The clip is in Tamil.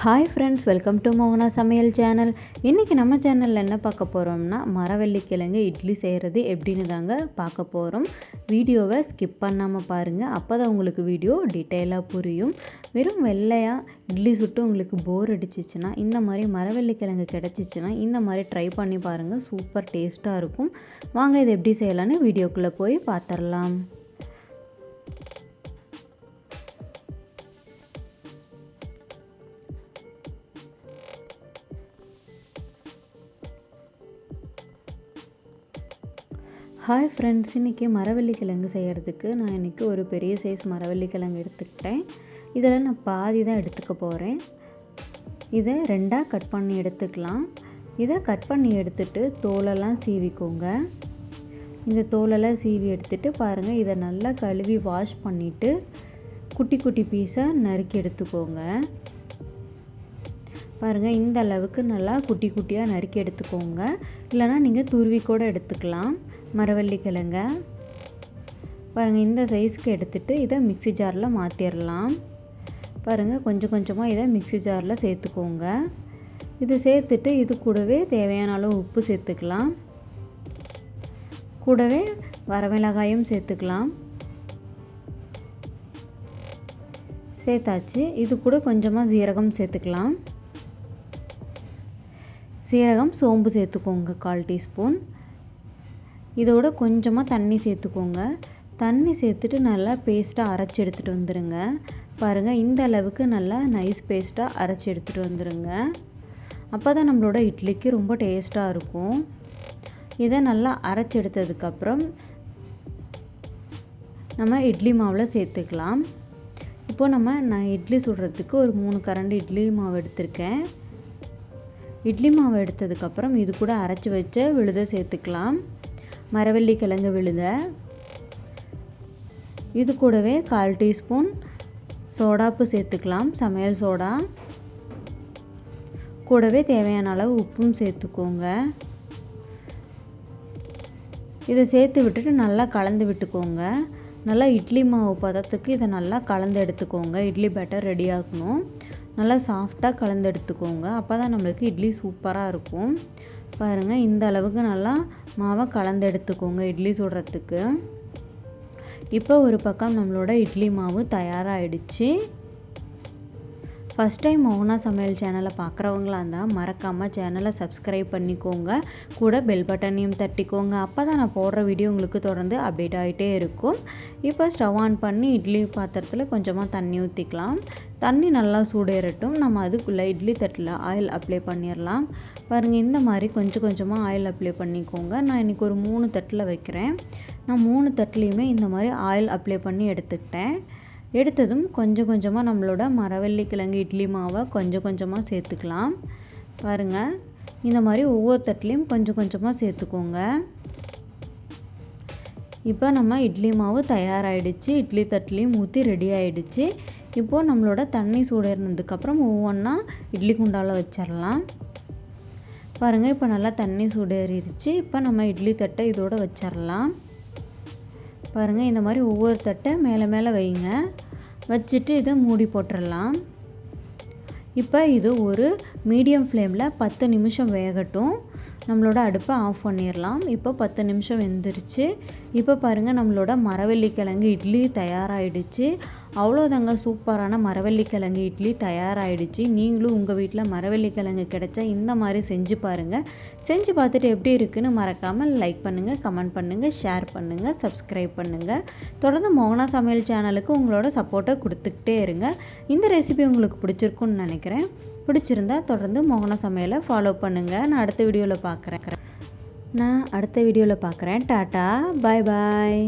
ஹாய் ஃப்ரெண்ட்ஸ் வெல்கம் டு மோகனா சமையல் சேனல் இன்றைக்கி நம்ம சேனலில் என்ன பார்க்க போகிறோம்னா மரவள்ளிக்கிழங்கு இட்லி செய்கிறது எப்படின்னு தாங்க பார்க்க போகிறோம் வீடியோவை ஸ்கிப் பண்ணாமல் பாருங்கள் அப்போ தான் உங்களுக்கு வீடியோ டீட்டெயிலாக புரியும். வெறும் வெள்ளையாக இட்லி சுட்டு உங்களுக்கு போர் அடிச்சிச்சுன்னா இந்த மாதிரி மரவள்ளிக்கிழங்கு கிடச்சிச்சின்னா இந்த மாதிரி ட்ரை பண்ணி பாருங்கள் சூப்பர் டேஸ்ட்டாக இருக்கும். வாங்க இது எப்படி செய்யலான்னு வீடியோக்குள்ளே போய் பார்த்துடலாம். ஹாய் ஃப்ரெண்ட்ஸ் இன்றைக்கி மரவள்ளி கிழங்கு செய்கிறதுக்கு நான் இன்றைக்கி ஒரு பெரிய சைஸ் மரவள்ளி கிழங்கு எடுத்துக்கிட்டேன். இதில் நான் பாதி தான் எடுத்துக்க போகிறேன் இதை ரெண்டாக கட் பண்ணி எடுத்துக்கலாம். இதை கட் பண்ணி எடுத்துட்டு தோலெல்லாம் சீவிக்கோங்க. இந்த தோலெல்லாம் சீவி எடுத்துட்டு பாருங்கள் இதை நல்லா கழுவி வாஷ் பண்ணிவிட்டு குட்டி குட்டி பீஸாக நறுக்கி எடுத்துக்கோங்க. பாருங்கள் இந்த அளவுக்கு நல்லா குட்டி குட்டியாக நறுக்கி எடுத்துக்கோங்க. இல்லைனா நீங்கள் துருவி கூட எடுத்துக்கலாம். மரவள்ளி கிழங்க பாருங்கள் இந்த சைஸ்க்கு எடுத்துகிட்டு இதை மிக்சி ஜாரில் மாற்றிடலாம் பாருங்கள் கொஞ்சம் கொஞ்சமாக இதை மிக்சி ஜாரில் சேர்த்துக்கோங்க. இது சேர்த்துட்டு இது கூடவே தேவையான அளவு உப்பு சேர்த்துக்கலாம். கூடவே வரமிளகாயும் சேர்த்துக்கலாம். சேர்த்தாச்சு. இது கூட கொஞ்சமாக சீரகம் சேர்த்துக்கலாம். சீரகம் சோம்பு சேர்த்துக்கோங்க கால் டீஸ்பூன். இதோட கொஞ்சமாக தண்ணி சேர்த்துக்கோங்க. தண்ணி சேர்த்துட்டு நல்லா பேஸ்ட்டாக அரைச்சி எடுத்துகிட்டு வந்துடுங்க பாருங்கள் இந்த அளவுக்கு நல்லா நைஸ் பேஸ்ட்டாக அரைச்சி எடுத்துகிட்டு வந்துடுங்க அப்போ தான் நம்மளோட இட்லிக்கு ரொம்ப டேஸ்ட்டாக இருக்கும். இதை நல்லா அரைச்சி எடுத்ததுக்கப்புறம் நம்ம இட்லி மாவில் சேர்த்துக்கலாம். இப்போது நம்ம நான் இட்லி சுடுறதுக்கு ஒரு மூணு கரண்டு இட்லி மாவு எடுத்திருக்கேன். இட்லி மாவு எடுத்ததுக்கப்புறம் இது கூட அரைச்சி வச்ச விழுத சேர்த்துக்கலாம். மரவள்ளி கிழங்கு விழுத. இது கூடவே கால் டீஸ்பூன் சோடாப்பு சேர்த்துக்கலாம் சமையல் சோடா. கூடவே தேவையான அளவு உப்பும் சேர்த்துக்கோங்க. இதை சேர்த்து விட்டுட்டு நல்லா கலந்து விட்டுக்கோங்க. நல்லா இட்லி மாவு பதத்துக்கு இதை நல்லா கலந்து எடுத்துக்கோங்க. இட்லி பேட்டர் ரெடி ஆகணும். நல்லா சாஃப்டாக கலந்து எடுத்துக்கோங்க. அப்போ தான் நம்மளுக்கு இட்லி சூப்பராக இருக்கும். பாருங்கள் இந்த அளவுக்கு நல்லா மாவை கலந்து எடுத்துக்கோங்க இட்லி சுடுறதுக்கு. இப்போ ஒரு பக்கம் நம்மளோட இட்லி மாவு தயாராகிடுச்சு ஃபஸ்ட் டைம் மோகனா சமையல் சேனலை பார்க்குறவங்களா இருந்தால் மறக்காமல் சேனலை சப்ஸ்கிரைப் பண்ணிக்கோங்க. கூட பெல் பட்டனையும் தட்டிக்கோங்க. அப்போ தான் நான் போடுற வீடியோ உங்களுக்கு தொடர்ந்து அப்டேட் ஆகிட்டே இருக்கும். இப்போ ஸ்டவ் ஆன் பண்ணி இட்லி பாத்திரத்தில் கொஞ்சமாக தண்ணி ஊற்றிக்கலாம் தண்ணி நல்லா சூடேறட்டும். நம்ம அதுக்குள்ளே இட்லி தட்டில் ஆயில் அப்ளை பண்ணிடலாம் பாருங்கள் இந்த மாதிரி கொஞ்சம் கொஞ்சமாக ஆயில் அப்ளை பண்ணிக்கோங்க. நான் இன்றைக்கி ஒரு மூணு தட்டில் வைக்கிறேன். நான் மூணு தட்டிலையுமே இந்த மாதிரி ஆயில் அப்ளை பண்ணி எடுத்துக்கிட்டேன். எடுத்ததும் கொஞ்சம் கொஞ்சமாக நம்மளோட மரவள்ளி கிழங்கு இட்லி மாவை கொஞ்சம் கொஞ்சமாக சேர்த்துக்கலாம். பாருங்கள் இந்த மாதிரி ஒவ்வொரு தட்டுலேயும் கொஞ்சம் கொஞ்சமாக சேர்த்துக்கோங்க. இப்போ நம்ம இட்லி மாவு தயாராகிடுச்சு இட்லி தட்டுலேயும் ஊற்றி ரெடி ஆகிடுச்சு இப்போது நம்மளோட தண்ணி சூடேறினதுக்கப்புறம் ஒவ்வொன்றா இட்லி குண்டாவில் வச்சிடலாம் பாருங்கள் இப்போ நல்லா தண்ணி சூடேறிடுச்சு. இப்போ நம்ம இட்லி தட்டை இதோடு வச்சிடலாம் பாருங்கள் இந்த மாதிரி ஒவ்வொரு தட்டை மேலே மேலே வைங்க. வச்சுட்டு இதை மூடி போட்டுடலாம் இப்போ இது ஒரு மீடியம் ஃப்ளேமில் பத்து நிமிஷம் வேகட்டும். நம்மளோட அடுப்பை ஆஃப் பண்ணிடலாம் இப்போ பத்து நிமிஷம் வெந்துருச்சு. இப்போ பாருங்கள் நம்மளோட மரவள்ளிக்கிழங்கு இட்லி தயாராகிடுச்சு அவ்வளோதாங்க சூப்பரான மரவள்ளிக்கிழங்கு இட்லி தயாராகிடுச்சு நீங்களும் உங்கள் வீட்டில் மரவள்ளிக்கிழங்கு கிடைச்சா இந்த மாதிரி செஞ்சு பாருங்கள் செஞ்சு பார்த்துட்டு எப்படி இருக்குன்னு மறக்காமல் லைக் பண்ணுங்கள் கமெண்ட் பண்ணுங்கள் ஷேர் பண்ணுங்கள் சப்ஸ்கிரைப் பண்ணுங்கள் தொடர்ந்து மோகனா சமையல் சேனலுக்கு உங்களோட சப்போர்ட்டை கொடுத்துக்கிட்டே இருங்க. இந்த ரெசிபி உங்களுக்கு பிடிச்சிருக்குன்னு நினைக்கிறேன். பிடிச்சிருந்தா தொடர்ந்து மோகன சமையலை ஃபாலோ பண்ணுங்கள் நான் அடுத்த வீடியோவில் பார்க்குறேன். நான் அடுத்த வீடியோவில் பார்க்குறேன். டாட்டா பாய் பாய்